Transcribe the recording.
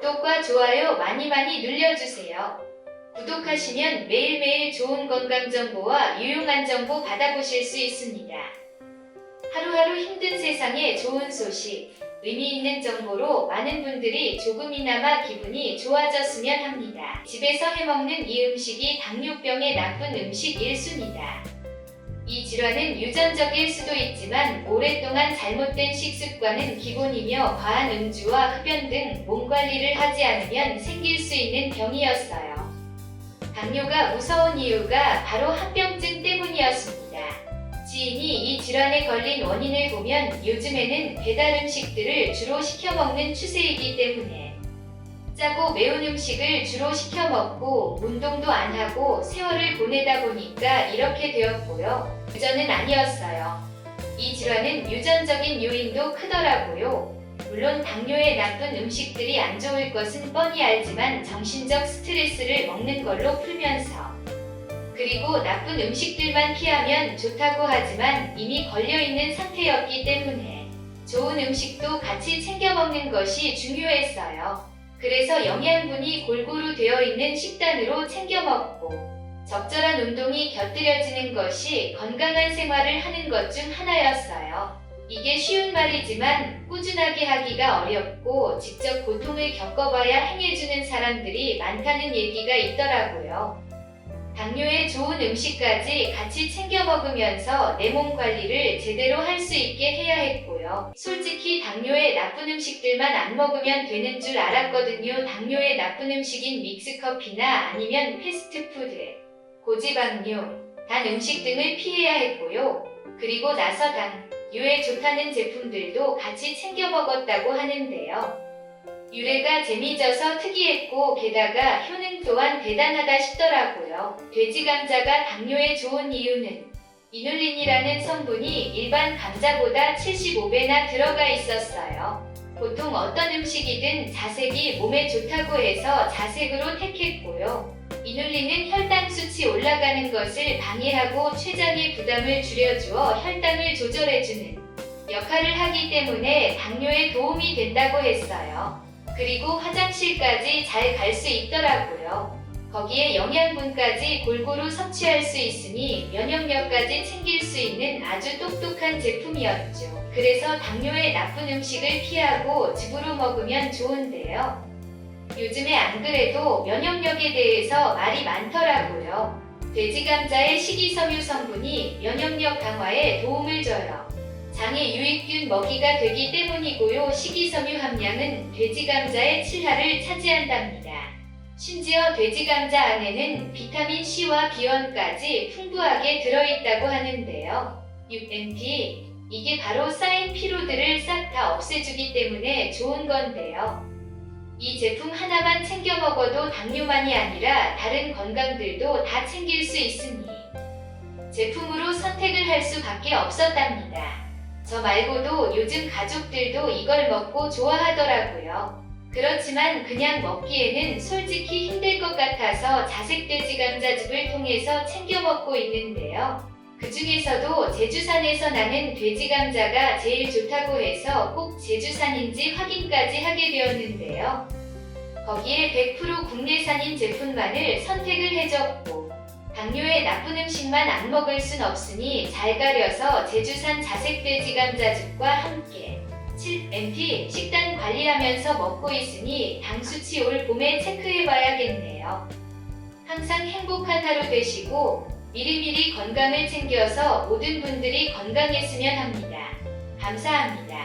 구독과 좋아요 많이 많이 눌러주세요. 구독하시면 매일매일 좋은 건강 정보와 유용한 정보 받아보실 수 있습니다. 하루하루 힘든 세상에 좋은 소식, 의미 있는 정보로 많은 분들이 조금이나마 기분이 좋아졌으면 합니다. 집에서 해먹는 이 음식이 당뇨병에 나쁜 음식 1순위다. 이 질환은 유전적일 수도 있지만 오랫동안 잘못된 식습관은 기본이며 과한 음주와 흡연 등 몸 관리를 하지 않으면 생길 수 있는 병이었어요. 당뇨가 무서운 이유가 바로 합병증 때문이었습니다. 지인이 이 질환에 걸린 원인을 보면 요즘에는 배달 음식들을 주로 시켜 먹는 추세이기 때문에 짜고 매운 음식을 주로 시켜 먹고 운동도 안 하고 세월을 보내다 보니까 이렇게 되었고요. 유전은 아니었어요. 이 질환은 유전적인 요인도 크더라고요. 물론 당뇨에 나쁜 음식들이 안 좋을 것은 뻔히 알지만 정신적 스트레스를 먹는 걸로 풀면서 그리고 나쁜 음식들만 피하면 좋다고 하지만 이미 걸려있는 상태였기 때문에 좋은 음식도 같이 챙겨 먹는 것이 중요했어요. 그래서 영양분이 골고루 되어 있는 식단으로 챙겨 먹고 적절한 운동이 곁들여지는 것이 건강한 생활을 하는 것 중 하나였어요. 이게 쉬운 말이지만 꾸준하게 하기가 어렵고 직접 고통을 겪어봐야 행해주는 사람들이 많다는 얘기가 있더라고요. 당뇨에 좋은 음식까지 같이 챙겨 먹으면서 내 몸 관리를 제대로 할 수 있게 해야 했고 요. 솔직히 당뇨에 나쁜 음식들만 안 먹으면 되는 줄 알았거든요. 당뇨에 나쁜 음식인 믹스커피나 아니면 패스트푸드, 고지방류, 단 음식 등을 피해야 했고요. 그리고 나서 당, 유에 좋다는 제품들도 같이 챙겨 먹었다고 하는데요. 유래가 재미져서 특이했고 게다가 효능 또한 대단하다 싶더라고요. 돼지 감자가 당뇨에 좋은 이유는 이눌린이라는 성분이 일반 감자보다 75배나 들어가 있었어요. 보통 어떤 음식이든 자색이 몸에 좋다고 해서 자색으로 택했고요. 이눌린은 혈당 수치 올라가는 것을 방해하고 췌장의 부담을 줄여주어 혈당을 조절해주는 역할을 하기 때문에 당뇨에 도움이 된다고 했어요. 그리고 화장실까지 잘 갈 수 있더라고요. 거기에 영양분까지 골고루 섭취할 수 있으니 면역력까지 챙길 수 있는 아주 똑똑한 제품이었죠. 그래서 당뇨에 나쁜 음식을 피하고 집으로 먹으면 좋은데요. 요즘에 안 그래도 면역력에 대해서 말이 많더라고요. 돼지 감자의 식이섬유 성분이 면역력 강화에 도움을 줘요. 장에 유익균 먹이가 되기 때문이고요. 식이섬유 함량은 돼지 감자의 7할을 차지한답니다. 심지어 돼지 감자 안에는 비타민 C와 비원까지 풍부하게 들어있다고 하는데요. 6MP 이게 바로 쌓인 피로들을 싹 다 없애주기 때문에 좋은 건데요. 이 제품 하나만 챙겨 먹어도 당뇨만이 아니라 다른 건강들도 다 챙길 수 있으니 제품으로 선택을 할 수밖에 없었답니다. 저 말고도 요즘 가족들도 이걸 먹고 좋아하더라고요. 그렇지만 그냥 먹기에는 솔직히 힘들 것 같아서 자색돼지 감자즙을 통해서 챙겨 먹고 있는데요. 그 중에서도 제주산에서 나는 돼지 감자가 제일 좋다고 해서 꼭 제주산인지 확인까지 하게 되었는데요. 거기에 100% 국내산인 제품만을 선택을 해줬고 당뇨에 나쁜 음식만 안 먹을 순 없으니 잘 가려서 제주산 자색돼지 감자즙과 함께 7MP 식단 관리하면서 먹고 있으니 당 수치 올 봄에 체크해봐야겠네요. 항상 행복한 하루 되시고 미리미리 건강을 챙겨서 모든 분들이 건강했으면 합니다. 감사합니다.